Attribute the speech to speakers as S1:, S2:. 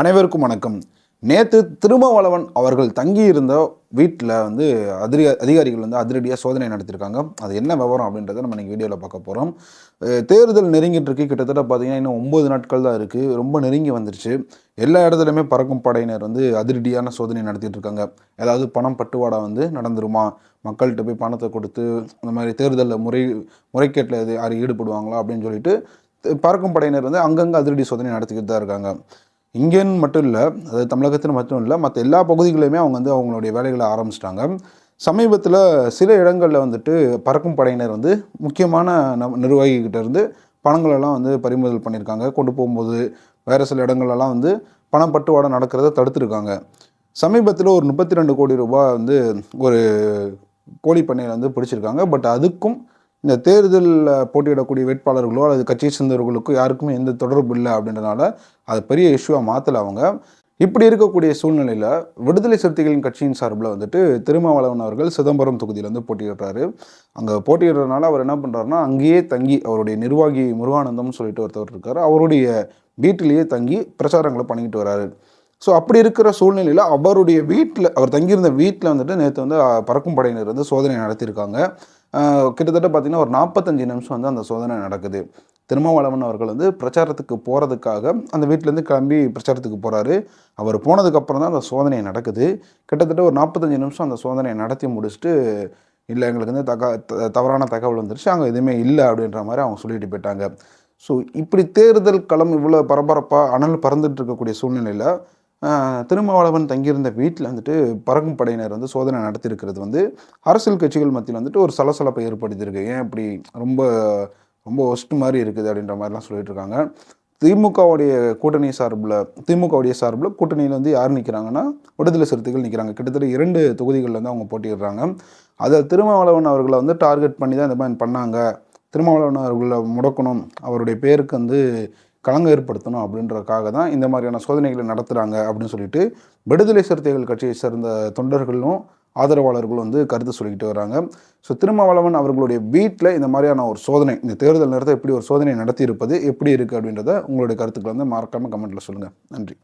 S1: அனைவருக்கும் வணக்கம். நேற்று திருமாவளவன் அவர்கள் தங்கியிருந்த வீட்டில் வந்து அதிரி அதிகாரிகள் வந்து அதிரடியாக சோதனை நடத்தியிருக்காங்க அது என்ன விவரம் அப்படின்றத நம்ம இன்றைக்கி வீடியோவில் பார்க்க போகிறோம் தேர்தல் நெருங்கிட்டு இருக்கு. கிட்டத்தட்ட பார்த்தீங்கன்னா இன்னும் ஒம்பது நாட்கள் தான் இருக்குது ரொம்ப நெருங்கி வந்துருச்சு. எல்லா இடத்துலையுமே பறக்கும் படையினர் வந்து அதிரடியான சோதனை நடத்திட்டு இருக்காங்க. ஏதாவது பணம் பட்டுவாடா வந்து நடந்துருமா? மக்கள்கிட்ட போய் பணத்தை கொடுத்து இந்த மாதிரி தேர்தலில் முறை முறைகேட்டில் எது யார் ஈடுபடுவாங்களா அப்படின்னு சொல்லிட்டு பறக்கும் படையினர் வந்து அங்கங்கே அதிரடி சோதனை நடத்திக்கிட்டு தான் இருக்காங்க. இங்கேன்னு மட்டும் இல்லை அதாவது தமிழகத்தில் மட்டும் இல்லை மற்ற எல்லா பகுதிகளையுமே அவங்க வந்து அவங்களுடைய வேலைகளை ஆரம்பிச்சிட்டாங்க. சமீபத்தில் சில இடங்களில் வந்துட்டு பறக்கும் படையினர் வந்து முக்கியமான நம் நிர்வாகிகிட்ட இருந்து பணங்களெல்லாம் வந்து பறிமுதல் பண்ணியிருக்காங்க. கொண்டு போகும்போது வேறு சில இடங்கள்லாம் வந்து பணம் பட்டுவாடை நடக்கிறத தடுத்துருக்காங்க. சமீபத்தில் ஒரு முப்பத்தி ரெண்டு கோடி ரூபாய் வந்து ஒரு கோழி பண்ணையில் வந்து பிடிச்சிருக்காங்க. பட் அதுக்கும் இந்த தேர்தலில் போட்டியிடக்கூடிய வேட்பாளர்களோ அல்லது கட்சியை சேர்ந்தவர்களுக்கோ யாருக்குமே எந்த தொடர்பு இல்லை அப்படின்றனால அது பெரிய இஷ்யூவாக மாற்றலை அவங்க. இப்படி இருக்கக்கூடிய சூழ்நிலையில் விடுதலை சிறுத்தைகளின் கட்சியின் சார்பில் வந்துட்டு திருமாவளவன் அவர்கள் சிதம்பரம் தொகுதியில் வந்து போட்டியிடுறாரு. அங்கே போட்டியிடுறதுனால அவர் என்ன பண்ணுறாருன்னா அங்கேயே தங்கி அவருடைய நிர்வாகி முருகானந்தம்னு சொல்லிட்டு ஒருத்தவர் இருக்கார். அவருடைய வீட்டிலேயே தங்கி பிரச்சாரங்களை பண்ணிக்கிட்டு வராரு. ஸோ அப்படி இருக்கிற சூழ்நிலையில் அவருடைய வீட்டில் அவர் தங்கியிருந்த வீட்டில் வந்துட்டு நேற்று வந்து பறக்கும் படையினர் வந்து சோதனை நடத்தியிருக்காங்க. கிட்டத்தட்ட பார்த்தீங்கன்னா ஒரு நாற்பத்தஞ்சு நிமிஷம் வந்து அந்த சோதனை நடக்குது. திருமாவளவன் அவர்கள் வந்து பிரச்சாரத்துக்கு போகிறதுக்காக அந்த வீட்டிலேருந்து கிளம்பி பிரச்சாரத்துக்கு போகிறாரு அவர் போனதுக்கப்புறம் தான் அந்த சோதனை நடக்குது. கிட்டத்தட்ட ஒரு நாற்பத்தஞ்சு நிமிஷம் அந்த சோதனையை நடத்தி முடிச்சுட்டு இல்லை எங்களுக்கு வந்து தக த- தவறான தகவல் வந்துருச்சு. அங்கே எதுவுமே இல்லை அப்படின்ற மாதிரி அவங்க சொல்லிட்டு போயிட்டாங்க. ஸோ இப்படி தேர்தல் களம் இவ்வளோ பரபரப்பாக அனல் பறந்துட்டு இருக்கக்கூடிய சூழ்நிலையில் திருமாவளவன் தங்கியிருந்த வீட்டில் வந்துட்டு பறக்கும் படையினர் வந்து சோதனை நடத்தியிருக்கிறது வந்து அரசியல் கட்சிகள் மத்தியில் வந்துட்டு ஒரு சலசலப்பை ஏற்படுத்தியிருக்கு. ஏன் இப்படி ரொம்ப ரொம்ப ஒஸ்ட் மாதிரி இருக்குது அப்படின்ற மாதிரிலாம் சொல்லிட்டு இருக்காங்க திமுகவுடைய கூட்டணி சார்பில் திமுகவுடைய சார்பில் கூட்டணியில் வந்து யார் நிற்கிறாங்கன்னா விடுதலை சிறுத்தைகள் நிற்கிறாங்க. கிட்டத்தட்ட இரண்டு தொகுதிகளில் வந்து அவங்க போட்டிடுறாங்க அதை திருமாவளவன் அவர்களை வந்து டார்கெட் பண்ணி தான் இந்த மாதிரி பண்ணாங்க. திருமாவளவன் அவர்களை முடக்கணும். அவருடைய பேருக்கு வந்து கலங்க ஏற்படுத்தணும் அப்படின்றதுக்காக தான் இந்த மாதிரியான சோதனைகளை நடத்துகிறாங்க அப்படின்னு சொல்லிட்டு விடுதலை சிறுத்தைகள் கட்சியை சேர்ந்த தொண்டர்களும் ஆதரவாளர்களும் வந்து கருத்து சொல்லிக்கிட்டு வராங்க. ஸோ திருமாவளவன் அவர்களுடைய வீட்டில் இந்த மாதிரியான ஒரு சோதனை இந்த தேர்தல் நேரத்தை எப்படி ஒரு சோதனை நடத்தி இருப்பது எப்படி இருக்குது அப்படின்றத உங்களுடைய கருத்துக்களை வந்து மறக்காமல் கமெண்ட்டில் சொல்லுங்கள் நன்றி.